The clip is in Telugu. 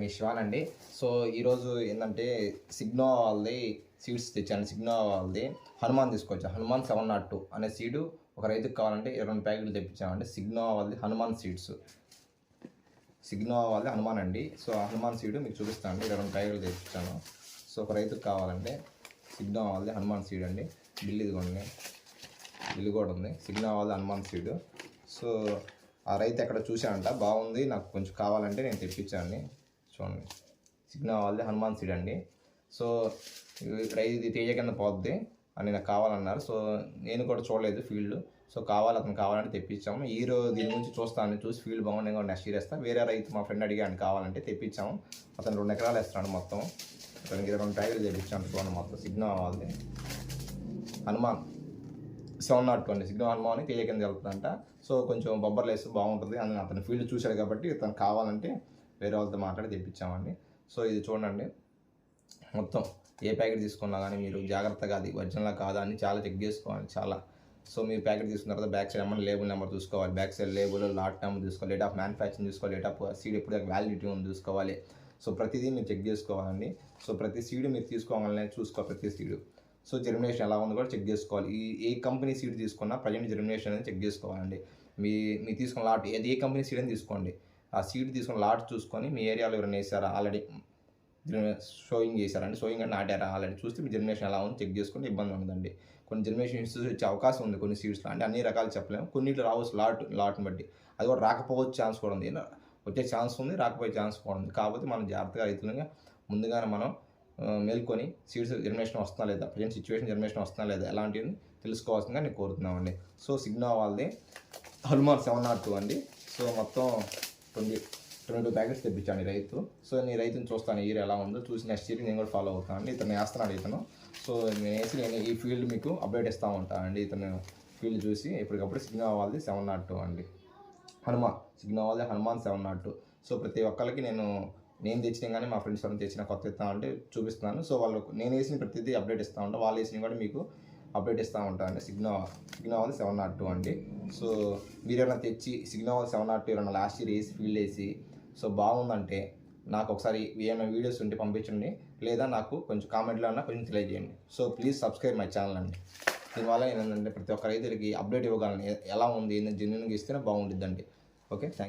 మీ శివాన్ అండి సో ఈరోజు ఏంటంటే సిగ్నో వాళ్ళది సీడ్స్ తెచ్చాను. సిగ్నో వాళ్ళది హనుమాన్ తీసుకొచ్చా. హనుమాన్ సెవెన్ నాట్ టూ అనే సీడు ఒక రైతుకు కావాలంటే ఇరవై రెండు ప్యాకెట్లు తెప్పించామండి. సిగ్నో వాళ్ళది హనుమాన్ సీడ్స్ సిగ్నో వాళ్ళది హనుమాన్ అండి. సో హనుమాన్ సీడు మీకు చూపిస్తాను అండి ఇరవై రెండు ప్యాకెట్లు తెప్పించాను. సో ఒక రైతుకు కావాలంటే సిగ్నో వాళ్ళది హనుమాన్ సీడ్ అండి. బిల్లు ఇదిగోండి. బిల్లు కూడా ఉంది. సిగ్నో వాళ్ళది హనుమాన్ సీడు సో ఆ రైతు ఎక్కడ చూశానంట బాగుంది. నాకు కొంచెం కావాలంటే నేను తెప్పించాను చూడండి సిగ్నల్ వాళ్ళది హనుమాన్ సీడ్ అండి. సో ఇక్కడ ఇది తేజ కింద పోద్ది అని నాకు కావాలన్నారు. సో నేను కూడా చూడలేదు ఫీల్డ్. సో కావాలి అతను కావాలంటే తెప్పించాము. ఈ రోజు దీని గురించి చూస్తాను. చూసి ఫీల్డ్ బాగుండే కూడా నెక్స్ట్ ఇయర్ వేరే రైతు మా ఫ్రెండ్ అడిగాను కావాలంటే తెప్పించాము. అతను రెండు ఎకరాలు వేస్తున్నాడు మొత్తం. అతనికి రెండు ప్యాకెట్లు తెప్పించాను చూడండి మొత్తం. సిగ్నల్ వాళ్ళది హనుమాన్. సెవెన్ నాట్ ట్వంటీ సిగ్నల్ హనుమాన్ తేజ కింద వెళ్తుందంట. సో కొంచెం బొబ్బర్లు వేస్తే బాగుంటుంది అని అతను ఫీల్డ్ చూశాడు కాబట్టి తను కావాలంటే వేరే వాళ్ళతో మాట్లాడి తెప్పించామండి. సో ఇది చూడండి మొత్తం ఏ ప్యాకెట్ తీసుకున్నా కానీ మీరు జాగ్రత్తగా అది ఒరిజినల్ కాదా అని చాలా చెక్ చేసుకోవాలి చాలా. సో మీరు ప్యాకెట్ తీసుకున్న తర్వాత బ్యాక్ సైడ్ ఏమన్నా లేబుల్ నెంబర్ చూసుకోవాలి. Back side label lot number చూసుకోవాలి. డేట్ ఆఫ్ మ్యానుఫ్యాక్చరింగ్ చూసుకోవాలి. డేట్ ఆఫ్ సీడ్ ఎప్పుడు వ్యాలిడిటీ ఉంది చూసుకోవాలి. సో ప్రతిదీ మీరు చెక్ చేసుకోవాలండి. సో ప్రతి సీడ్ మీరు తీసుకోవాలనే చూసుకోవాలి ప్రతి సీడ్. సో జర్మినేషన్ ఎలా ఉందో కూడా చెక్ చేసుకోవాలి. ఈ ఏ కంపెనీ సీడ్ తీసుకున్నా ప్రజెంట్ జర్మినేషన్ అనేది చెక్ చేసుకోవాలండి. మీ మీరు తీసుకున్న లాట్ ఏది ఏ కంపెనీ సీడ్ అని తీసుకోండి. ఆ సీడ్ తీసుకొని లాట్ చూసుకొని మీ ఏరియాలో ఎవరైనా వేసారా? ఆల్రెడీ షోయింగ్ చేశారండి. షోయింగ్ అంటే నాటారా ఆల్రెడీ చూస్తే మీ జనరేషన్ ఎలా ఉంది? చెక్ చేసుకుంటే ఇబ్బంది ఉండదండి. కొన్ని జనరేషన్ ఇష్యూస్ వచ్చే అవకాశం ఉంది కొన్ని సీడ్స్లో అంటే అన్ని రకాలు చెప్పలేము. కొన్నిట్లో రావచ్చు లాట్ లాట్ని బట్టి. అది కూడా రాకపోవచ్చు ఛాన్స్ కూడా ఉంది. వచ్చే ఛాన్స్ ఉంది రాకపోయే ఛాన్స్ కూడా ఉంది. కాకపోతే మనం జాగ్రత్తగా రైతులుగా ముందుగానే మనం మేల్కొని సీడ్స్ జనరేషన్ వస్తున్నా లేదా? ప్రజెంట్ సిచ్యువేషన్ జనరేషన్ వస్తున్నా లేదా? ఎలాంటివి తెలుసుకోవాల్సిందిగా నేను కోరుతున్నామండి. సో సిగ్నల్ వాళ్ళది హనుమాన్ సెవెన్ నాట్ టూ అండి. సో మొత్తం ట్వంటీ ట్వంటీ టూ ప్యాకెట్స్ తెప్పించాను ఈ రైతు. సో నేను రైతుని చూస్తాను ఈ ఇయర్ ఎలా ఉందో. చూసి నెక్స్ట్ ఇయర్ నేను కూడా ఫాలో అవుతాను అండి. ఇతను వేస్తున్నాడు ఇతను. సో నేను వేసి నేను ఈ ఫీల్డ్ మీకు అప్డేట్ ఇస్తూ ఉంటాను అండి. ఇతను ఫీల్డ్ చూసి ఎప్పటికప్పుడు సిగ్నల్ వాళ్ళది సెవెన్ నాట్ టూ అండి. హనుమాన్ సిగ్నల్ వాళ్ళది Hanuman seven naught two so ప్రతి ఒక్కరికి నేను నేను తెచ్చిన కానీ మా ఫ్రెండ్స్ వాళ్ళని తెచ్చిన కొత్త ఇస్తాను అంటే చూపిస్తున్నాను. సో వాళ్ళకు నేను వేసిన ప్రతిదీ అప్డేట్ ఇస్తూ ఉంటాను వాళ్ళు వేసిన కూడా మీకు అప్డేట్ ఇస్తూ ఉంటాను సిగ్నో సిగ్నో వన్ సెవెన్ నాట్ టూ అండి. సో మీరు ఏమైనా తెచ్చి సిగ్నో వన్ సెవెన్ నాట్ టూ ఏమైనా లాస్ట్ ఇయర్ వేసి ఫీల్డ్ వేసి సో బాగుందంటే నాకు ఒకసారి ఏమైనా వీడియోస్ ఉంటే పంపించండి. లేదా నాకు కొంచెం కామెంట్లో అన్నా కొంచెం తెలియజేయండి. So please subscribe my channel అండి. దీనివల్ల ఏంటంటే ప్రతి ఒక్క రైతులకి అప్డేట్ ఇవ్వగలను. ఎలా ఉంది ఏంటంటే జెన్యున్గా ఇస్తేనే బాగుంటుందండి ఓకే థ్యాంక్